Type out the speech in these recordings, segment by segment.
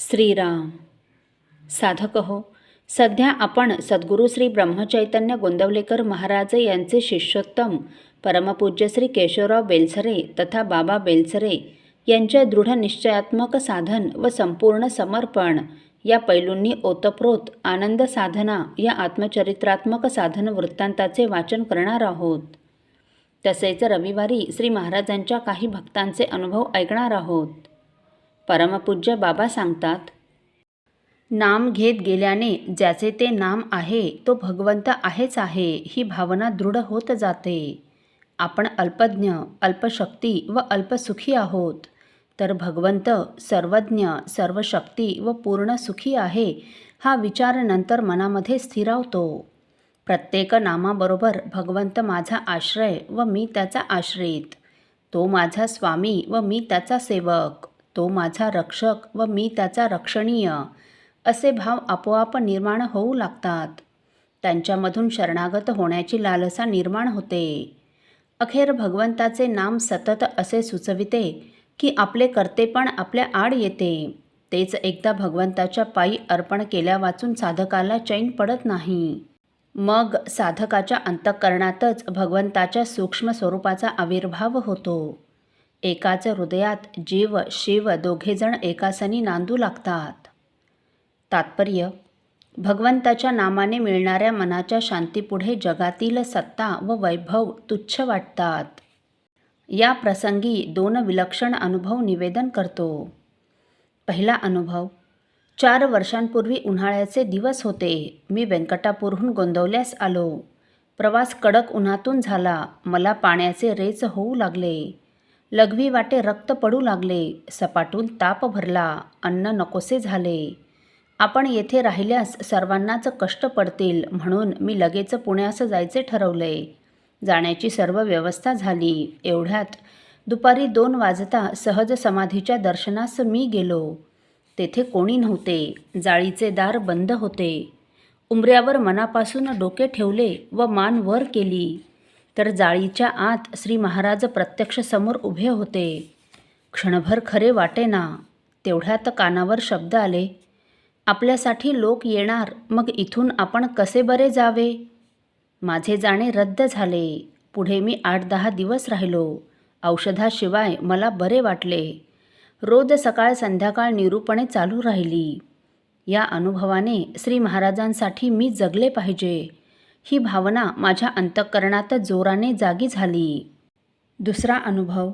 श्रीराम। साधक हो सध्या आपण सद्गुरू श्री ब्रह्मचैतन्य गोंदवलेकर महाराज यांचे शिष्योत्तम परमपूज्य श्री केशवराव बेलसरे तथा बाबा बेलसरे यांच्या दृढ निश्चयात्मक साधन व संपूर्ण समर्पण या पैलूंनी ओतप्रोत आनंद साधना या आत्मचरित्रात्मक साधन वृत्तांताचे वाचन करणार आहोत. तसेच रविवारी श्री महाराजांच्या काही भक्तांचे अनुभव ऐकणार आहोत. परमपूज्य बाबा सांगतात नाम घेत गेल्याने ज्याचे ते नाम आहे तो भगवंत आहेच आहे ही भावना दृढ होत जाते. आपण अल्पज्ञ अल्पशक्ती व अल्पसुखी आहोत. तर भगवंत सर्वज्ञ सर्वशक्ती व पूर्ण सुखी आहे हा विचार नंतर मनामध्ये स्थिरावतो. प्रत्येक नामाबरोबर भगवंत माझा आश्रय व मी त्याचा आश्रित. तो माझा स्वामी व मी त्याचा सेवक. तो माझा रक्षक व मी त्याचा रक्षणीय. असे भाव आपोआप निर्माण होऊ लागतात. त्यांच्यामधून शरणागत होण्याची लालसा निर्माण होते. अखेर भगवंताचे नाम सतत असे सुचविते की आपले कर्तेपण आपल्या आड येते. तेच एकदा भगवंताच्या पायी अर्पण केल्या वाचून साधकाला चैन पडत नाही. मग साधकाच्या अंतःकरणातच भगवंताच्या सूक्ष्म स्वरूपाचा आविर्भाव होतो. एकाच हृदयात जीव शिव दोघेजण एकासनी नांदू लागतात. तात्पर्य भगवंताच्या नामाने मिळणाऱ्या मनाच्या शांतीपुढे जगातील सत्ता व वैभव तुच्छ वाटतात. या प्रसंगी दोन विलक्षण अनुभव निवेदन करतो. पहिला अनुभव चार वर्षांपूर्वी उन्हाळ्याचे दिवस होते. मी व्यंकटापूरहून गोंदवल्यास आलो. प्रवास कडक उन्हातून झाला. मला पाण्याचे रेच होऊ लागले. लघवी वाटे रक्त पडू लागले. सपाटून ताप भरला. अन्न नकोसे झाले. आपण येथे राहिल्यास सर्वांनाच कष्ट पडतील म्हणून मी लगेच पुण्यास जायचे ठरवले. जाण्याची सर्व व्यवस्था झाली. एवढ्यात दुपारी दोन वाजता सहज समाधीच्या दर्शनास मी गेलो. तेथे कोणी नव्हते. जाळीचे दार बंद होते. उंबऱ्यावर मनापासून डोके ठेवले व मान वर केली. तर जाळीच्या आत श्री महाराज प्रत्यक्ष समोर उभे होते. क्षणभर खरे वाटेना. तेवढ्यात कानावर शब्द आले आपल्यासाठी लोक येणार. मग इथून आपण कसे बरे जावे? माझे जाणे रद्द झाले. पुढे मी आठ दहा दिवस राहिलो. औषधाशिवाय मला बरे वाटले. रोज सकाळ संध्याकाळ निरूपणे चालू राहिली. या अनुभवाने श्री महाराजांसाठी मी जगले पाहिजे. ही भावना माझ्या अंतःकरणात जोराने जागी झाली. दुसरा अनुभव.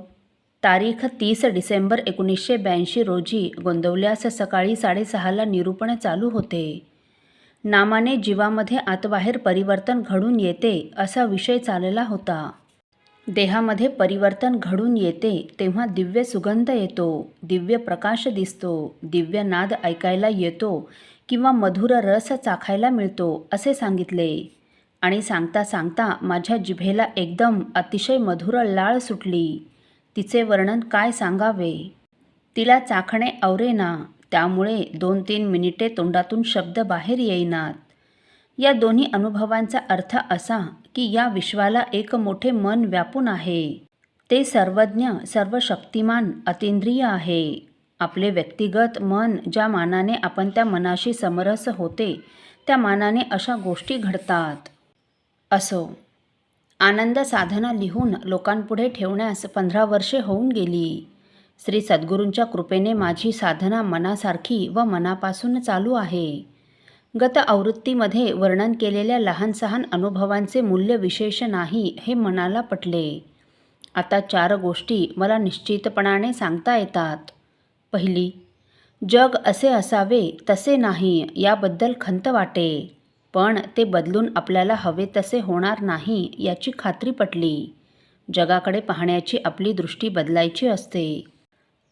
तारीख तीस डिसेंबर एकोणीसशे ब्याऐंशी रोजी गोंदवल्यास सकाळी साडेसहाला निरूपण चालू होते. नामाने जीवामध्ये आतबाहेर परिवर्तन घडून येते असा विषय चालला होता. देहामध्ये परिवर्तन घडून येते तेव्हा दिव्य सुगंध येतो दिव्य प्रकाश दिसतो दिव्य नाद ऐकायला येतो किंवा मधुर रस चाखायला मिळतो असे सांगितले. आणि सांगता सांगता माझ्या जिभेला एकदम अतिशय मधुर लाळ सुटली. तिचे वर्णन काय सांगावे? तिला चाखणे आवरेना त्यामुळे दोन तीन मिनिटे तोंडातून शब्द बाहेर येईनात. या दोन्ही अनुभवांचा अर्थ असा की या विश्वाला एक मोठे मन व्यापून आहे. ते सर्वज्ञ सर्व शक्तिमान अतिंद्रिय आहे. आपले व्यक्तिगत मन ज्या मानाने आपण त्या मनाशी समरस होते त्या मानाने अशा गोष्टी घडतात. असो. आनंद साधना लिहून लोकांपुढे ठेवण्यास पंधरा वर्षे होऊन गेली. श्री सद्गुरूंच्या कृपेने माझी साधना मनासारखी व मनापासून चालू आहे. गत आवृत्तीमध्ये वर्णन केलेल्या लहान सहान अनुभवांचे मूल्य विशेष नाही हे मनाला पटले. आता चार गोष्टी मला निश्चितपणाने सांगता येतात. पहिली जग असे असावे तसे नाही याबद्दल खंत वाटे. पण ते बदलून आपल्याला हवे तसे होणार नाही याची खात्री पटली. जगाकडे पाहण्याची आपली दृष्टी बदलायची असते.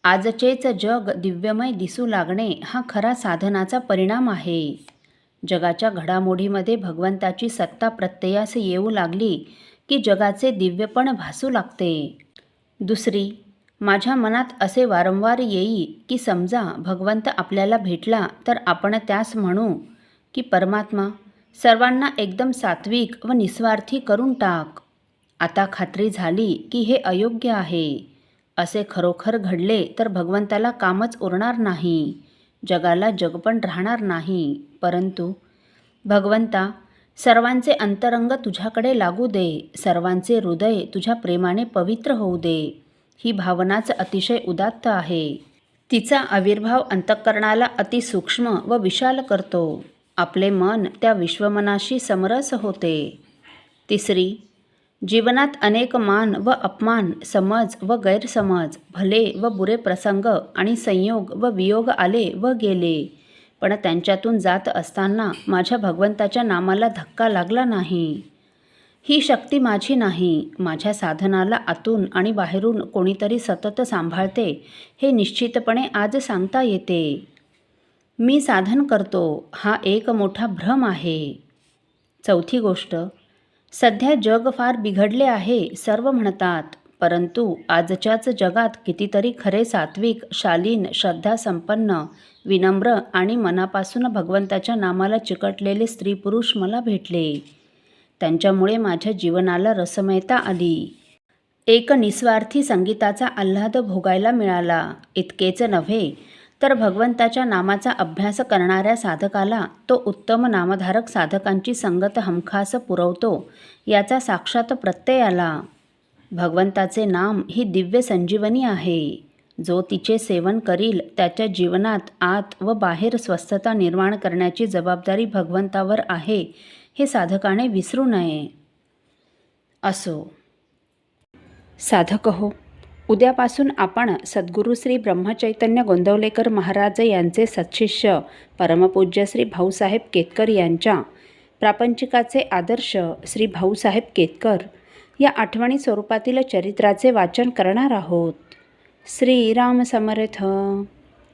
आजचेच जग दिव्यमय दिसू लागणे हा खरा साधनाचा परिणाम आहे. जगाच्या घडामोडीमध्ये भगवंताची सत्ता प्रत्ययास येऊ लागली की जगाचे दिव्यपण भासू लागते. दुसरी माझ्या मनात असे वारंवार येई की समजा भगवंत आपल्याला भेटला तर आपण त्यास म्हणू की परमात्मा सर्वांना एकदम सात्विक व निस्वार्थी करून टाक. आता खात्री झाली की हे अयोग्य आहे. असे खरोखर घडले तर भगवंताला कामच उरणार नाही. जगाला जगपण राहणार नाही. परंतु भगवंता सर्वांचे अंतरंग तुझ्याकडे लागू दे. सर्वांचे हृदय तुझ्या प्रेमाने पवित्र होऊ दे. ही भावनाच अतिशय उदात्त आहे. तिचा आविर्भाव अंतःकरणाला अतिसूक्ष्म व विशाल करतो. आपले मन त्या विश्वमनाशी समरस होते. तिसरी जीवनात अनेक मान व अपमान समज व गैरसमज भले व बुरे प्रसंग आणि संयोग व वियोग आले व गेले पण त्यांच्यातून जात असताना माझ्या भगवंताच्या नामाला धक्का लागला नाही. ही शक्ती माझी नाही. माझ्या साधनाला आतून आणि बाहेरून कोणीतरी सतत सांभाळते हे निश्चितपणे आज सांगता येते. मी साधन करतो हा एक मोठा भ्रम आहे. चौथी गोष्ट सध्या जग फार बिघडले आहे सर्व म्हणतात परंतु आजच्याच जगात कितीतरी खरे सात्विक शालीन श्रद्धासंपन्न विनम्र आणि मनापासून भगवंताच्या नामाला चिकटलेले स्त्री पुरुष मला भेटले. त्यांच्यामुळे माझ्या जीवनाला रसमयता आली. एक निस्वार्थी संगीताचा आल्हाद भोगायला मिळाला. इतकेच नव्हे तर भगवंताच्या नामाचा अभ्यास करणाऱ्या साधकाला तो उत्तम नामधारक साधकांची संगत हमखास पुरवतो याचा साक्षात प्रत्यय आला भगवंताचे नाम ही दिव्य संजीवनी आहे. जो तिचे सेवन करील त्याच्या जीवनात आत व बाहेर स्वस्थता निर्माण करण्याची जबाबदारी भगवंतावर आहे हे साधकाने विसरू नये. असो. साधक हो. उद्यापासून आपण सद्गुरू श्री ब्रह्मचैतन्य गोंदवलेकर महाराज यांचे सत्शिष्य परमपूज्य श्री भाऊसाहेब केतकर यांच्या प्रापंचिकाचे आदर्श श्री भाऊसाहेब केतकर या आठवणी स्वरूपातील चरित्राचे वाचन करणार आहोत. श्रीराम समर्थ.